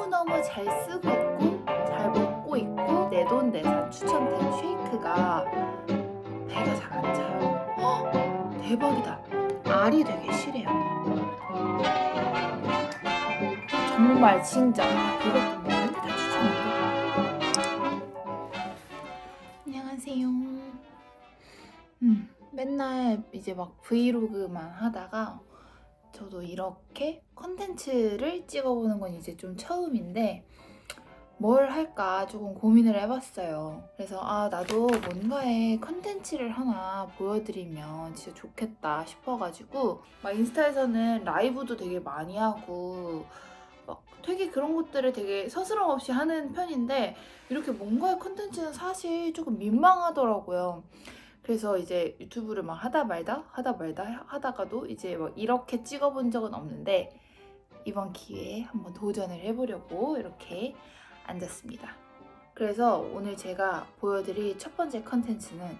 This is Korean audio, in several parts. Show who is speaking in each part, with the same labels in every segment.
Speaker 1: 너무너무 잘 쓰고 있고 잘 먹고 있고 내 돈 내산 추천템 쉐이크가 배가 잘 안 차요. 헉, 대박이다. 알이 되게 실해요. 정말 진짜 이것도 먹는데 다 추천한다. 안녕하세요. 음, 맨날 이제 막 브이로그만 하다가 저도 이렇게 컨텐츠를 찍어보는 건 이제 좀 처음인데 뭘 할까 조금 고민을 해봤어요. 그래서 아 나도 뭔가의 컨텐츠를 하나 보여드리면 진짜 좋겠다 싶어가지고 막 인스타에서는 라이브도 되게 많이 하고 막 되게 그런 것들을 되게 서스럼 없이 하는 편인데 이렇게 뭔가의 컨텐츠는 사실 조금 민망하더라고요. 그래서 이제 유튜브를 막 하다 말다 하다 말다 하다가도 이제 막 이렇게 찍어본 적은 없는데 이번 기회에 한번 도전을 해보려고 이렇게 앉았습니다. 그래서 오늘 제가 보여드릴 첫 번째 컨텐츠는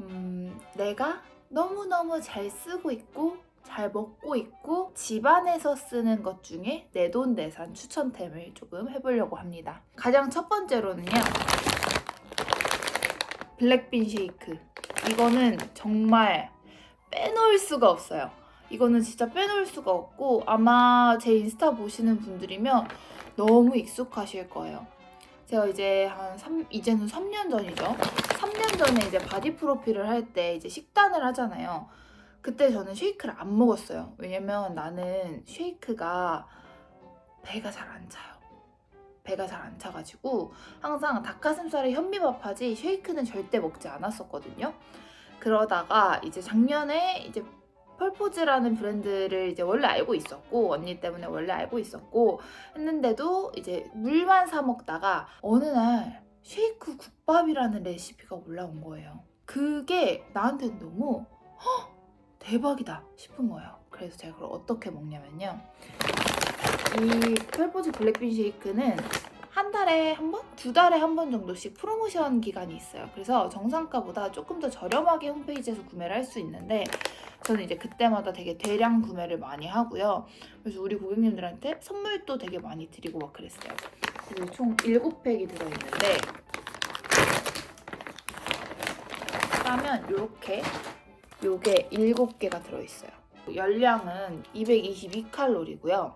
Speaker 1: 음, 내가 너무너무 잘 쓰고 있고 잘 먹고 있고 집안에서 쓰는 것 중에 내 돈내산 추천템을 조금 해보려고 합니다. 가장 첫 번째로는요. 블랙빈 쉐이크. 이거는 정말 빼놓을 수가 없어요. 이거는 진짜 빼놓을 수가 없고 아마 제 인스타 보시는 분들이면 너무 익숙하실 거예요. 제가 이제 한 3, 이제는 3년 전이죠. 3년 전에 이제 바디 프로필을 할 때 이제 식단을 하잖아요. 그때 저는 쉐이크를 안 먹었어요. 왜냐면 나는 쉐이크가 배가 잘 안 차요. 배가 잘 안 차가지고 항상 닭가슴살에 현미밥하지 쉐이크는 절대 먹지 않았었거든요. 그러다가 이제 작년에 이제 펄포즈라는 브랜드를 이제 원래 알고 있었고 언니 때문에 원래 알고 있었고 했는데도 이제 물만 사 먹다가 어느 날 쉐이크 국밥이라는 레시피가 올라온 거예요. 그게 나한테는 너무 헉, 대박이다 싶은 거예요. 그래서 제가 그걸 어떻게 먹냐면요. 이 펄포즈 블랙빈 쉐이크는 한 달에 한 번? 두 달에 한 번 정도씩 프로모션 기간이 있어요. 그래서 정상가보다 조금 더 저렴하게 홈페이지에서 구매를 할 수 있는데 저는 이제 그때마다 되게 대량 구매를 많이 하고요. 그래서 우리 고객님들한테 선물도 되게 많이 드리고 막 그랬어요. 그래서 총 7팩이 들어있는데 싸면 이렇게 요게 7개가 들어있어요. 열량은 222칼로리고요.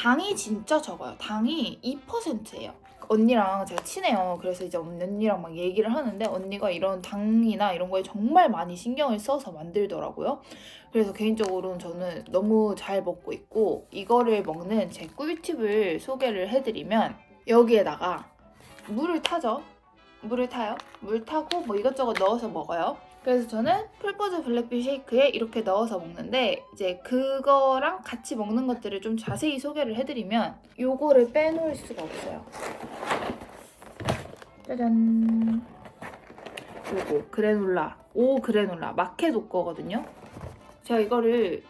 Speaker 1: 당이 진짜 적어요. 당이 2%예요. 언니랑 제가 친해요. 그래서 이제 언니랑 막 얘기를 하는데 언니가 이런 당이나 이런 거에 정말 많이 신경을 써서 만들더라고요. 그래서 개인적으로는 저는 너무 잘 먹고 있고 이거를 먹는 제 꿀팁을 소개를 해드리면 여기에다가 물을 타죠. 물을 타요. 물 타고 뭐 이것저것 넣어서 먹어요. 그래서 저는 풀포즈 블랙빈 쉐이크에 이렇게 넣어서 먹는데 이제 그거랑 같이 먹는 것들을 좀 자세히 소개를 해드리면 요거를 빼놓을 수가 없어요. 짜잔. 요거 그래놀라 오 그래놀라 마켓 옷 거거든요. 제가 이거를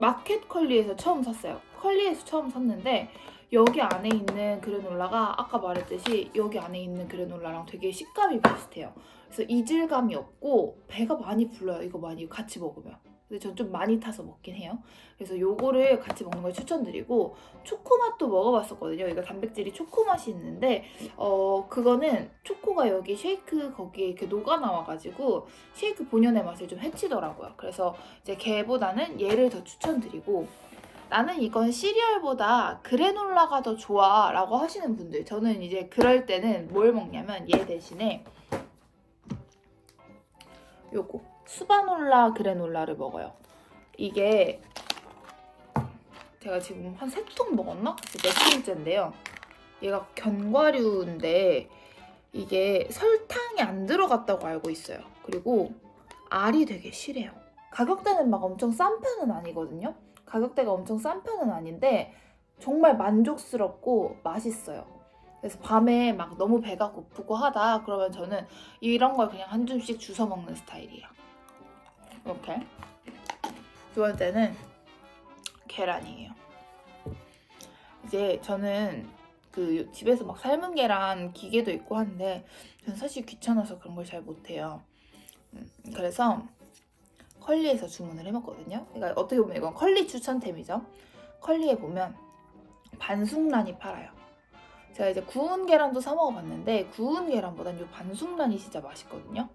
Speaker 1: 마켓 컬리에서 처음 샀어요. 컬리에서 처음 샀는데 여기 안에 있는 그래놀라가 아까 말했듯이 여기 안에 있는 그래놀라랑 되게 식감이 비슷해요. 그래서 이질감이 없고 배가 많이 불러요. 이거 많이 같이 먹으면. 근데 전 좀 많이 타서 먹긴 해요. 그래서 요거를 같이 먹는 걸 추천드리고 초코맛도 먹어봤었거든요. 이거 단백질이 초코맛이 있는데 어 그거는 초코가 여기 쉐이크 거기에 이렇게 녹아 나와가지고 쉐이크 본연의 맛을 좀 해치더라고요. 그래서 이제 걔보다는 얘를 더 추천드리고 나는 이건 시리얼보다 그래놀라가 더 좋아 라고 하시는 분들 저는 이제 그럴 때는 뭘 먹냐면 얘 대신에 요거 수바놀라 그래놀라를 먹어요. 이게 제가 지금 한 세 통 먹었나? 몇 통째인데요. 얘가 견과류인데 이게 설탕이 안 들어갔다고 알고 있어요. 그리고 알이 되게 실해요. 가격대는 막 엄청 싼 편은 아니거든요 가격대가 엄청 싼 편은 아닌데 정말 만족스럽고 맛있어요. 그래서 밤에 막 너무 배가 고프고 하다 그러면 저는 이런 걸 그냥 한 줌씩 주워 먹는 스타일이에요. 이렇게. 두 번째는 계란이에요. 이제 저는 그 집에서 막 삶은 계란 기계도 있고 하는데 저는 사실 귀찮아서 그런 걸 잘 못해요. 음, 그래서 컬리에서 주문을 해먹거든요. 그러니까 어떻게 보면 이건 컬리 추천템이죠. 컬리에 보면 반숙란이 팔아요. 제가 이제 구운 계란도 사 먹어봤는데 구운 계란보단 이 반숙란이 진짜 맛있거든요.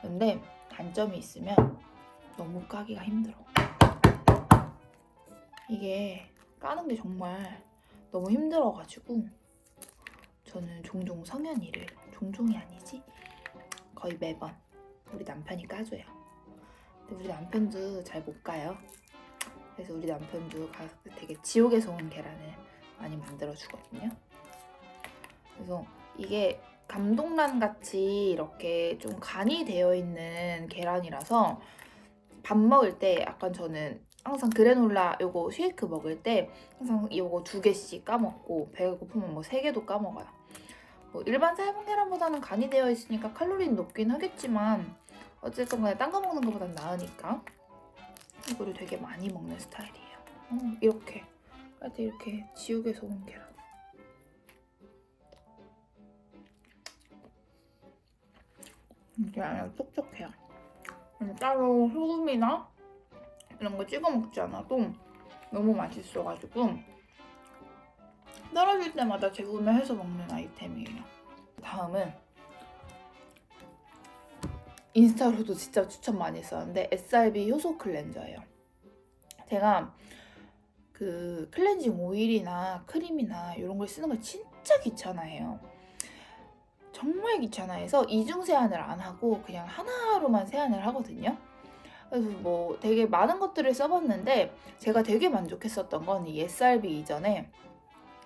Speaker 1: 근데 단점이 있으면 너무 까기가 힘들어. 이게 까는 게 정말 너무 힘들어가지고 저는 종종 성현이를 종종이 아니지 거의 매번 우리 남편이 까줘요. 근데 우리 남편도 잘못 까요. 그래서 우리 남편도 가- 되게 지옥에서 온 계란을 많이 만들어 주거든요. 그래서 이게 감동란 같이 이렇게 좀 간이 되어 있는 계란이라서 밥 먹을 때 약간 저는 항상 그래놀라 요거 쉐이크 먹을 때 항상 요거 두 개씩 까먹고 배가 고프면 뭐 세 개도 까먹어요. 뭐 일반 삶은 계란보다는 간이 되어 있으니까 칼로리는 높긴 하겠지만 어쨌든 간에 딴 거 먹는 것보단 나으니까 이거를 되게 많이 먹는 스타일이에요. 어, 이렇게 할때 이렇게 지옥에서 온 계란. 이게 안에 촉촉해요. 음, 따로 소금이나 이런 거 찍어 먹지 않아도 너무 맛있어가지고 떨어질 때마다 재구매해서 먹는 아이템이에요. 다음은 인스타로도 진짜 추천 많이 했었는데 SRB 효소 클렌저예요. 제가 그 클렌징 오일이나 크림이나 이런 걸 쓰는 걸 진짜 귀찮아해요. 정말 귀찮아해서 이중 세안을 안 하고 그냥 하나로만 세안을 하거든요. 그래서 뭐 되게 많은 것들을 써봤는데 제가 되게 만족했었던 건 이 SRB 이전에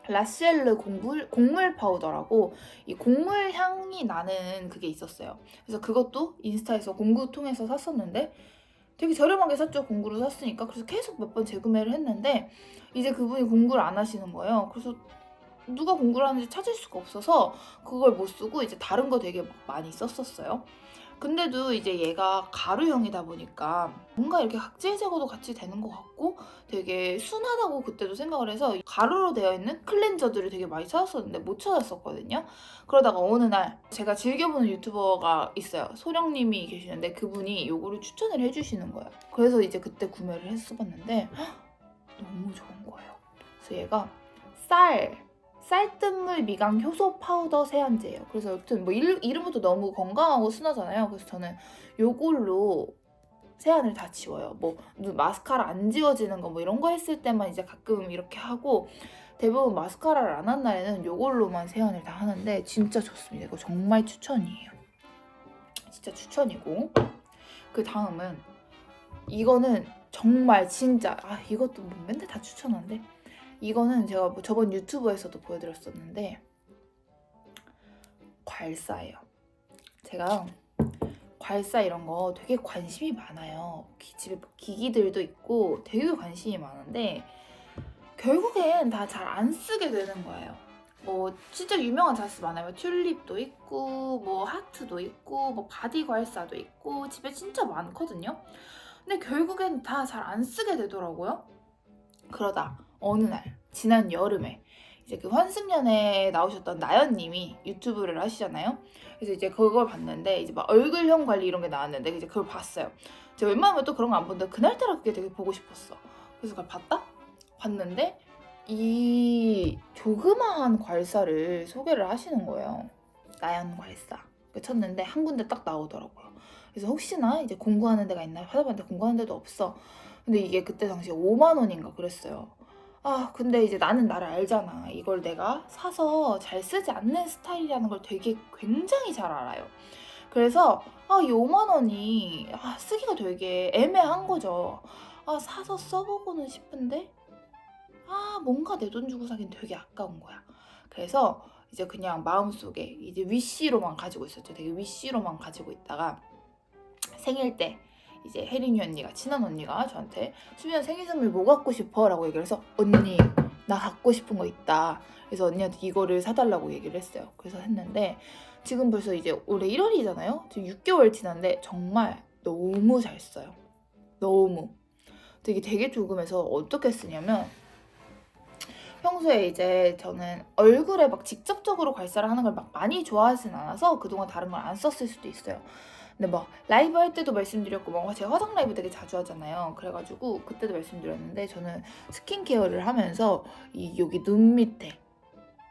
Speaker 1: 라시엘르 곡물, 곡물 파우더라고 이 곡물 향이 나는 그게 있었어요. 그래서 그것도 인스타에서 공구 통해서 샀었는데 되게 저렴하게 샀죠. 공구로 샀으니까. 그래서 계속 몇 번 재구매를 했는데 이제 그분이 공구를 안 하시는 거예요. 그래서 누가 공구를 하는지 찾을 수가 없어서 그걸 못 쓰고 이제 다른 거 되게 막 많이 썼었어요. 근데도 이제 얘가 가루형이다 보니까 뭔가 이렇게 각질 제거도 같이 되는 것 같고 되게 순하다고 그때도 생각을 해서 가루로 되어 있는 클렌저들을 되게 많이 찾았었는데 못 찾았었거든요. 그러다가 어느 날 제가 즐겨보는 유튜버가 있어요. 소령님이 계시는데 그분이 요거를 추천을 해주시는 거예요. 그래서 이제 그때 구매를 했어봤는데 너무 좋은 거예요. 그래서 얘가 쌀 쌀뜨물 미강 효소 파우더 세안제예요. 그래서 여튼 뭐 일, 이름부터 너무 건강하고 순하잖아요. 그래서 저는 요걸로 세안을 다 지워요. 뭐 눈- 마스카라 안 지워지는 거 뭐 이런 거 했을 때만 이제 가끔 이렇게 하고 대부분 마스카라를 안 한 날에는 요걸로만 세안을 다 하는데 진짜 좋습니다. 이거 정말 추천이에요. 진짜 추천이고 그 다음은 이거는 정말 진짜 아 이것도 뭐 맨날 다 추천한데 이거는 제가 뭐 저번 유튜브에서도 보여드렸었는데 괄사예요. 제가 괄사 이런 거 되게 관심이 많아요. 기- 집에 뭐 기기들도 있고 되게 관심이 많은데 결국엔 다 잘 안 쓰게 되는 거예요. 뭐 진짜 유명한 자스 많아요. 튤립도 있고 뭐 하트도 있고 뭐 바디 괄사도 있고 집에 진짜 많거든요. 근데 결국엔 다 잘 안 쓰게 되더라고요. 그러다 어느 날 지난 여름에 이제 그 환승연에 나오셨던 나연님이 유튜브를 하시잖아요. 그래서 이제 그걸 봤는데 이제 막 얼굴형 관리 이런 게 나왔는데 이제 그걸 봤어요. 제가 웬만하면 또 그런 거안 보는데 그날따라 그게 되게 보고 싶었어. 그래서 그걸 봤다? 봤는데 이 조그마한 괄사를 소개를 하시는 거예요. 나연 괄사. 그 쳤는데 한 군데 딱 나오더라고요. 그래서 혹시나 이제 공구하는 데가 있나 찾아봤는데 공구하는 데도 없어. 근데 이게 그때 당시에 5만 원인가 그랬어요. 아, 근데 이제 나는 나를 알잖아. 이걸 내가 사서 잘 쓰지 않는 스타일이라는 걸 되게 굉장히 잘 알아요. 그래서 아, 이 5만 원이 아, 쓰기가 되게 애매한 거죠. 아, 사서 써보고는 싶은데 아, 뭔가 내 돈 주고 사긴 되게 아까운 거야. 그래서 이제 그냥 마음속에 이제 위시로만 가지고 있었죠. 되게 위시로만 가지고 있다가 생일 때 이제 혜린이 언니가 친한 언니가 저한테 수빈아 생일 선물 뭐 갖고 싶어? 라고 얘기를 해서 언니 나 갖고 싶은 거 있다. 그래서 언니한테 이거를 사달라고 얘기를 했어요. 그래서 했는데 지금 벌써 이제 올해 1월이잖아요? 지금 6개월 지났는데 정말 너무 잘 써요. 너무. 되게 되게 조금해서 어떻게 쓰냐면 평소에 이제 저는 얼굴에 막 직접적으로 괄사를 하는 걸 막 많이 좋아하진 않아서 그동안 다른 걸 안 썼을 수도 있어요 근데 막 라이브 할 때도 말씀드렸고 막 제가 화장 라이브 되게 자주 하잖아요. 그래가지고 그때도 말씀드렸는데 저는 스킨케어를 하면서 이 여기 눈 밑에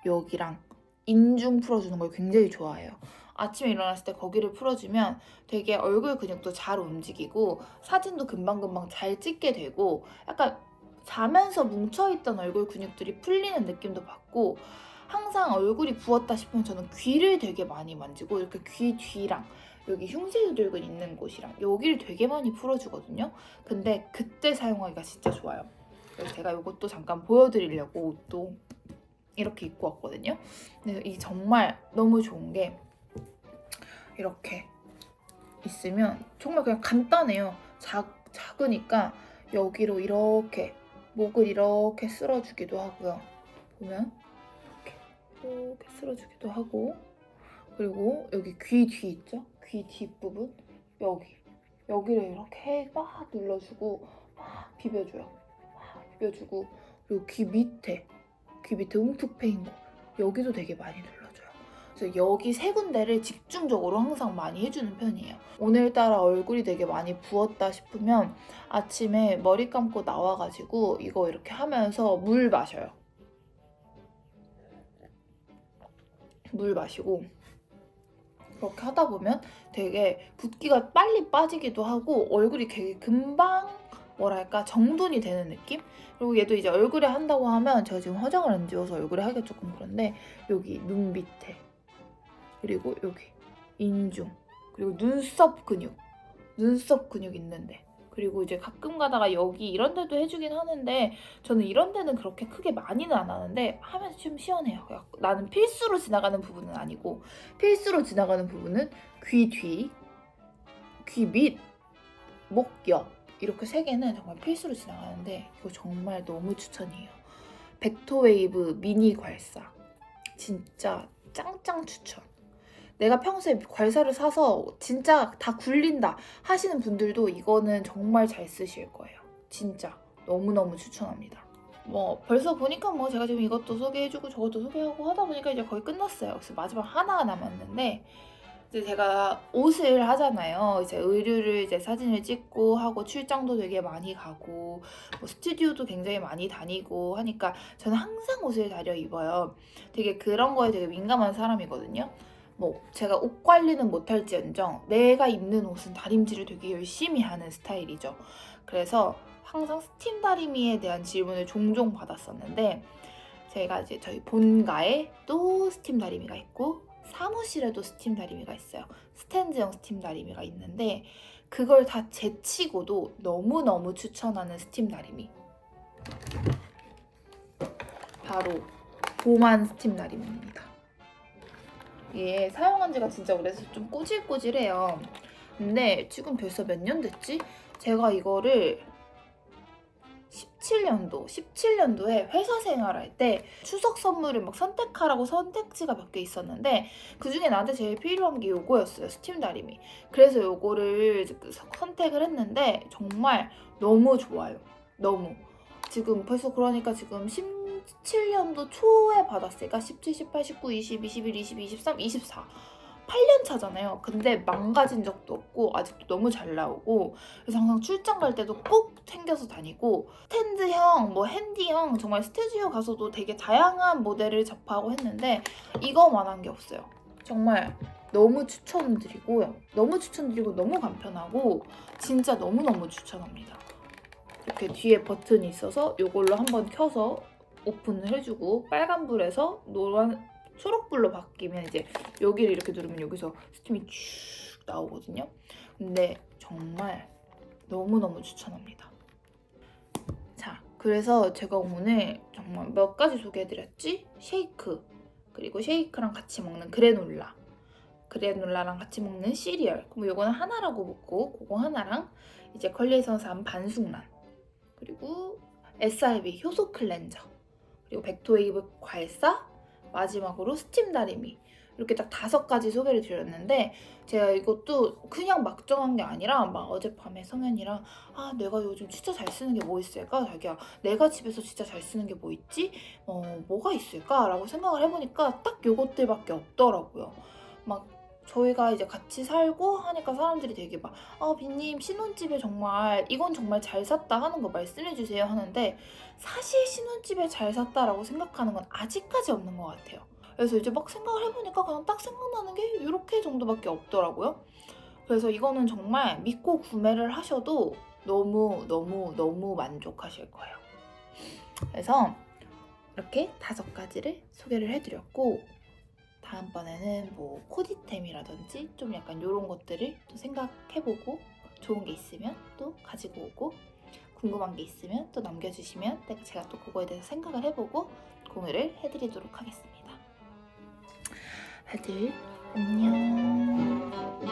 Speaker 1: 여기랑 인중 풀어주는 걸 굉장히 좋아해요. 아침에 일어났을 때 거기를 풀어주면 되게 얼굴 근육도 잘 움직이고 사진도 금방금방 잘 찍게 되고 약간 자면서 뭉쳐있던 얼굴 근육들이 풀리는 느낌도 받고 항상 얼굴이 부었다 싶으면 저는 귀를 되게 많이 만지고 이렇게 귀 뒤랑 여기 흉쇄들근 있는 곳이랑 여기를 되게 많이 풀어주거든요. 근데 그때 사용하기가 진짜 좋아요. 그래서 제가 이것도 잠깐 보여드리려고 옷도 이렇게 입고 왔거든요. 근데 이 정말 너무 좋은 게 이렇게 있으면 정말 그냥 간단해요. 작, 작으니까 여기로 이렇게 목을 이렇게 쓸어주기도 하고요. 보면 이렇게 이렇게 쓸어주기도 하고 그리고 여기 귀 뒤 있죠? 귀 뒷부분 여기 여기를 이렇게 막 눌러주고 막 비벼줘요. 막 비벼주고 그리고 귀 밑에 귀 밑에 움푹 패인 거 여기도 되게 많이 눌러줘요. 그래서 여기 세 군데를 집중적으로 항상 많이 해주는 편이에요. 오늘따라 얼굴이 되게 많이 부었다 싶으면 아침에 머리 감고 나와가지고 이거 이렇게 하면서 물 마셔요. 물 마시고 그렇게 하다 보면 되게 붓기가 빨리 빠지기도 하고 얼굴이 되게 금방 뭐랄까 정돈이 되는 느낌? 그리고 얘도 이제 얼굴에 한다고 하면 제가 지금 화장을 안 지워서 얼굴에 하기가 조금 그런데 여기 눈 밑에 그리고 여기 인중 그리고 눈썹 근육 눈썹 근육 있는데 그리고 이제 가끔 가다가 여기 이런 데도 해주긴 하는데 저는 이런 데는 그렇게 크게 많이는 안 하는데 하면 좀 시원해요. 나는 필수로 지나가는 부분은 아니고 필수로 지나가는 부분은 귀 뒤, 귀 밑, 목 옆 이렇게 세 개는 정말 필수로 지나가는데 이거 정말 너무 추천이에요. 벡터웨이브 미니 괄사 진짜 짱짱 추천. 내가 평소에 괄사를 사서 진짜 다 굴린다 하시는 분들도 이거는 정말 잘 쓰실 거예요. 진짜 너무너무 추천합니다. 뭐 벌써 보니까 뭐 제가 지금 이것도 소개해주고 저것도 소개하고 하다 보니까 이제 거의 끝났어요. 그래서 마지막 하나가 남았는데 이제 제가 옷을 하잖아요. 이제 의류를 이제 사진을 찍고 하고 출장도 되게 많이 가고 뭐 스튜디오도 굉장히 많이 다니고 하니까 저는 항상 옷을 다려 입어요. 되게 그런 거에 되게 민감한 사람이거든요. 뭐 제가 옷 관리는 못할지언정 내가 입는 옷은 다림질을 되게 열심히 하는 스타일이죠. 그래서 항상 스팀 다리미에 대한 질문을 종종 받았었는데 제가 이제 저희 본가에 또 스팀 다리미가 있고 사무실에도 스팀 다리미가 있어요. 스탠드형 스팀 다리미가 있는데 그걸 다 제치고도 너무너무 추천하는 스팀 다리미 바로 보만 스팀 다리미입니다. 이게 사용한 지가 진짜 오래돼서 좀 꼬질꼬질해요. 근데 지금 벌써 몇 년 됐지? 제가 이거를 17년도, 17년도에 회사 생활할 때 추석 선물을 막 선택하라고 선택지가 몇 개 있었는데 그 중에 나한테 제일 필요한 게 요거였어요. 스팀 다리미. 그래서 요거를 선택을 했는데 정말 너무 좋아요. 너무. 지금 벌써 그러니까 지금 17년도 초에 받았으니까 17, 18, 19, 20, 21, 22, 23, 24. 8년 차잖아요. 근데 망가진 적도 없고 아직도 너무 잘 나오고 그래서 항상 출장 갈 때도 꼭 챙겨서 다니고 스탠드형, 뭐 핸디형 정말 스튜디오 가서도 되게 다양한 모델을 접하고 했는데 이거만한 게 없어요. 정말 너무 추천드리고요. 너무 추천드리고 너무 간편하고 진짜 너무너무 추천합니다. 이렇게 뒤에 버튼이 있어서 이걸로 한번 켜서 오픈을 해주고 빨간불에서 노란 초록불로 바뀌면 이제 여기를 이렇게 누르면 여기서 스팀이 쭉 나오거든요. 근데 정말 너무너무 추천합니다. 자, 그래서 제가 오늘 정말 몇 가지 소개해드렸지? 쉐이크, 그리고 쉐이크랑 같이 먹는 그래놀라, 그래놀라랑 같이 먹는 시리얼. 그럼 요거는 하나라고 먹고, 그거 하나랑 이제 컬리에서 산 반숙란, 그리고 SRB 효소 클렌저, 그리고 벡토웨이브 괄사, 마지막으로 스팀 다리미. 이렇게 딱 다섯 가지 소개를 드렸는데 제가 이것도 그냥 막 정한 게 아니라 막 어젯밤에 성현이랑 아 내가 요즘 진짜 잘 쓰는 게 뭐 있을까? 자기야 내가 집에서 진짜 잘 쓰는 게 뭐 있지? 어 뭐가 있을까? 라고 생각을 해보니까 딱 요것들밖에 없더라고요. 막 저희가 이제 같이 살고 하니까 사람들이 되게 막, 아, 빈님, 신혼집에 정말, 이건 정말 잘 샀다 하는 거 말씀해주세요 하는데, 사실 신혼집에 잘 샀다라고 생각하는 건 아직까지 없는 것 같아요. 그래서 이제 막 생각을 해보니까 그냥 딱 생각나는 게 이렇게 정도밖에 없더라고요. 그래서 이거는 정말 믿고 구매를 하셔도 너무, 너무, 너무 만족하실 거예요. 그래서 이렇게 다섯 가지를 소개를 해드렸고, 다음번에는 뭐 코디템이라든지 좀 약간 이런 것들을 또 생각해보고 좋은 게 있으면 또 가지고 오고 궁금한 게 있으면 또 남겨주시면 제가 또 그거에 대해서 생각을 해보고 공유를 해드리도록 하겠습니다. 다들 안녕.